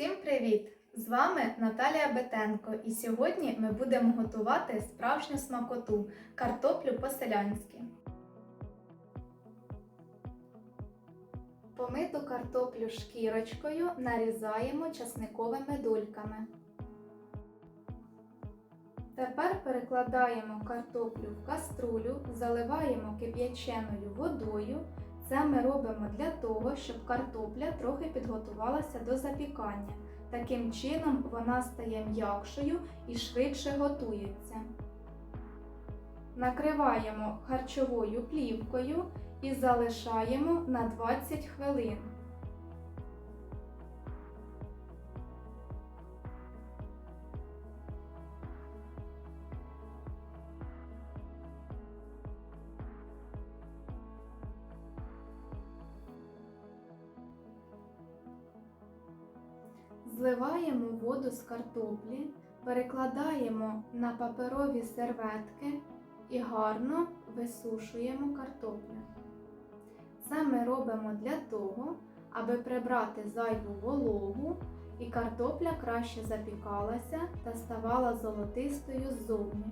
Всім привіт! З вами Наталія Бетенко, і сьогодні ми будемо готувати справжню смакоту картоплю по-селянськи. Помиту картоплю шкірочкою нарізаємо часниковими дольками. Тепер перекладаємо картоплю в каструлю, заливаємо кип'яченою водою. Це ми робимо для того, щоб картопля трохи підготувалася до запікання. Таким чином вона стає м'якшою і швидше готується. Накриваємо харчовою плівкою і залишаємо на 20 хвилин. Зливаємо воду з картоплі, перекладаємо на паперові серветки і гарно висушуємо картоплю. Це ми робимо для того, аби прибрати зайву вологу і картопля краще запікалася та ставала золотистою ззовні.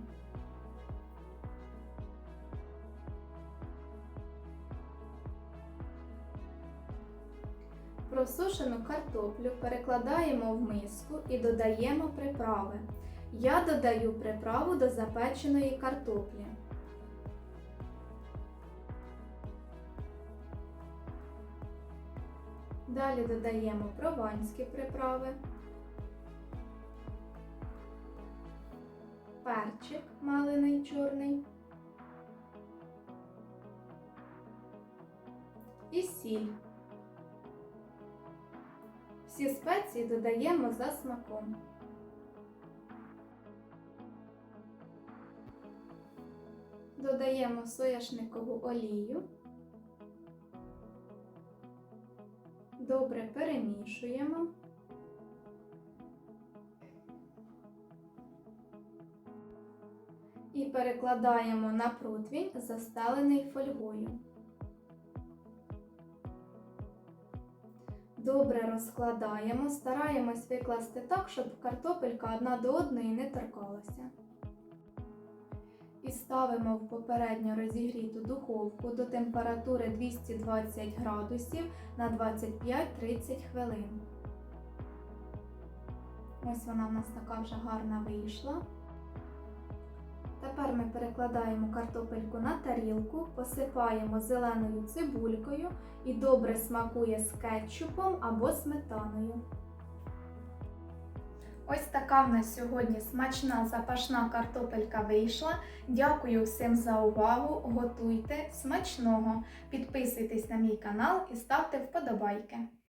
Просушену картоплю перекладаємо в миску і додаємо приправи. Я додаю приправу до запеченої картоплі. Далі додаємо прованські приправи, перчик малиний чорний і сіль. Всі спеції додаємо за смаком. Додаємо сояшникову олію. Добре перемішуємо. І перекладаємо на противень, застелений фольгою. Добре розкладаємо, стараємось викласти так, щоб картопелька одна до одної не торкалася. І ставимо в попередньо розігріту духовку до температури 220 градусів на 25-30 хвилин. Ось вона в нас така вже гарна вийшла. Тепер ми перекладаємо картопельку на тарілку, посипаємо зеленою цибулькою і добре смакує з кетчупом або сметаною. Ось така в нас сьогодні смачна запашна картопелька вийшла. Дякую всім за увагу. Готуйте смачного! Підписуйтесь на мій канал і ставте вподобайки.